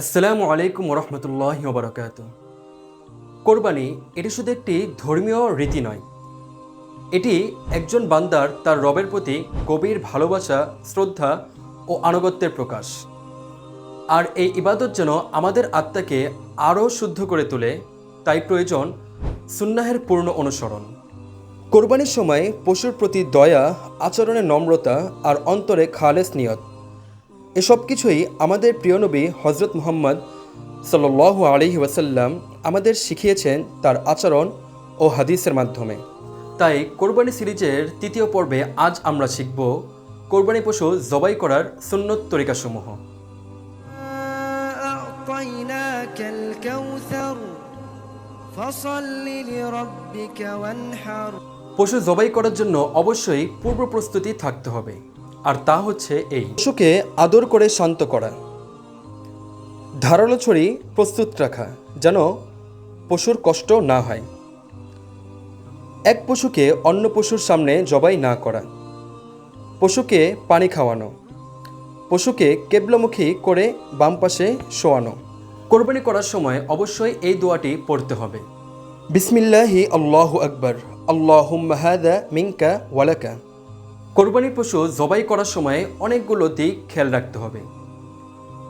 আসসালামু আলাইকুম রহমতুল্লাহ বরকাত কোরবানি, এটি শুধু একটি ধর্মীয় রীতি নয়। এটি একজন বান্দার তার রবের প্রতি গভীর ভালোবাসা, শ্রদ্ধা ও আনুগত্যের প্রকাশ। আর এই ইবাদত যেন আমাদের আত্মাকে আরও শুদ্ধ করে তোলে, তাই প্রয়োজন সুন্নাহের পূর্ণ অনুসরণ। কোরবানির সময় পশুর প্রতি দয়া, আচরণে নম্রতা আর অন্তরে খালেস নিয়ত। এসব কিছুই আমাদের প্রিয় নবী হজরত মুহাম্মদ সাল আলহি ওয়াসাল্লাম আমাদের শিখিয়েছেন তার আচরণ ও হাদিসের মাধ্যমে। তাই কোরবানি সিরিজের তৃতীয় পর্বে আজ আমরা শিখব কোরবানি পশু জবাই করার সুন্নত তরিকাসমূহ। পশু জবাই করার জন্য অবশ্যই পূর্ব প্রস্তুতি থাকতে হবে। আর তা হচ্ছে এই। পশুকে আদর করে শান্ত করা। ধারালো ছড়ি প্রস্তুত রাখা, যেন পশুর কষ্ট না হয়। এক পশুকে অন্য পশুর সামনে জবাই না করা। পশুকে পানি খাওয়ানো। পশুকে কেবলমুখী করে বাম পাশে শোয়ানো। কোরবানি করার সময় অবশ্যই এই দোয়াটি পড়তে হবে। বিসমিল্লাহি আল্লাহ আকবর। আল্লাহ মিঙ্কা ওয়ালাকা কোরবানি পশু জবাই করার সময় অনেকগুলো দিক খেয়াল রাখতে হবে।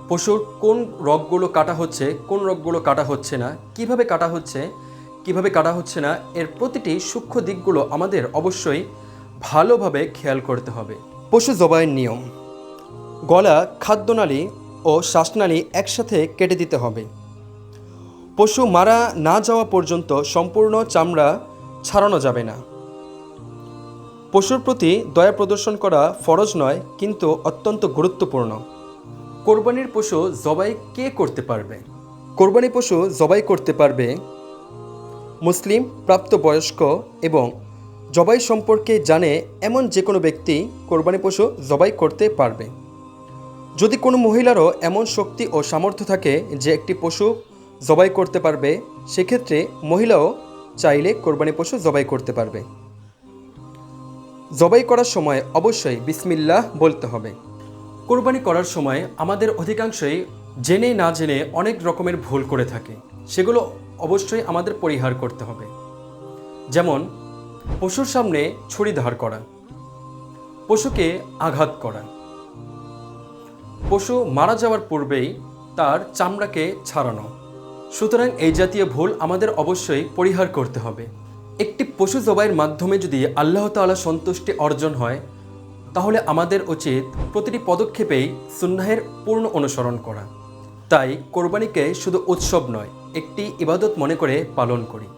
পশুর কোন রগগুলো কাটা হচ্ছে, কোন রগগুলো কাটা হচ্ছে না, কীভাবে কাটা হচ্ছে, কীভাবে কাটা হচ্ছে না, এর প্রতিটি সূক্ষ্ম দিকগুলো আমাদের অবশ্যই ভালোভাবে খেয়াল করতে হবে। পশু জবাইয়ের নিয়ম, গলা, খাদ্যনালী ও শ্বাসনালী একসাথে কেটে দিতে হবে। পশু মারা না যাওয়া পর্যন্ত সম্পূর্ণ চামড়া ছাড়ানো যাবে না। পশুর প্রতি দয়া প্রদর্শন করা ফরজ নয়, কিন্তু অত্যন্ত গুরুত্বপূর্ণ। কোরবানির পশু জবাই কে করতে পারবে? কোরবানি পশু জবাই করতে পারবে মুসলিম, প্রাপ্তবয়স্ক এবং জবাই সম্পর্কে জানে এমন যে কোনো ব্যক্তি কোরবানি পশু জবাই করতে পারবে। যদি কোনো মহিলারও এমন শক্তি ও সামর্থ্য থাকে যে একটি পশু জবাই করতে পারবে, সেক্ষেত্রে মহিলাও চাইলে কোরবানি পশু জবাই করতে পারবে। জবাই করার সময় অবশ্যই বিসমিল্লাহ বলতে হবে। কোরবানি করার সময় আমাদের অধিকাংশই জেনে না জেনে অনেক রকমের ভুল করে থাকে। সেগুলো অবশ্যই আমাদের পরিহার করতে হবে। যেমন, পশুর সামনে ছুরি ধার করা, পশুকে আঘাত করা। পশু মারা যাওয়ার পূর্বেই তার চামড়াকে ছাড়ানো। সুতরাং এই জাতীয় ভুল আমাদের অবশ্যই পরিহার করতে হবে। একটি পশু জবাইয়ের মাধ্যমে যদি আল্লাহ তালা সন্তুষ্টি অর্জন হয়, তাহলে আমাদের উচিত প্রতিটি পদক্ষেপেই সুন্নাহের পূর্ণ অনুসরণ করা। তাই কোরবানিকে শুধু উৎসব নয়, একটি ইবাদত মনে করে পালন করি।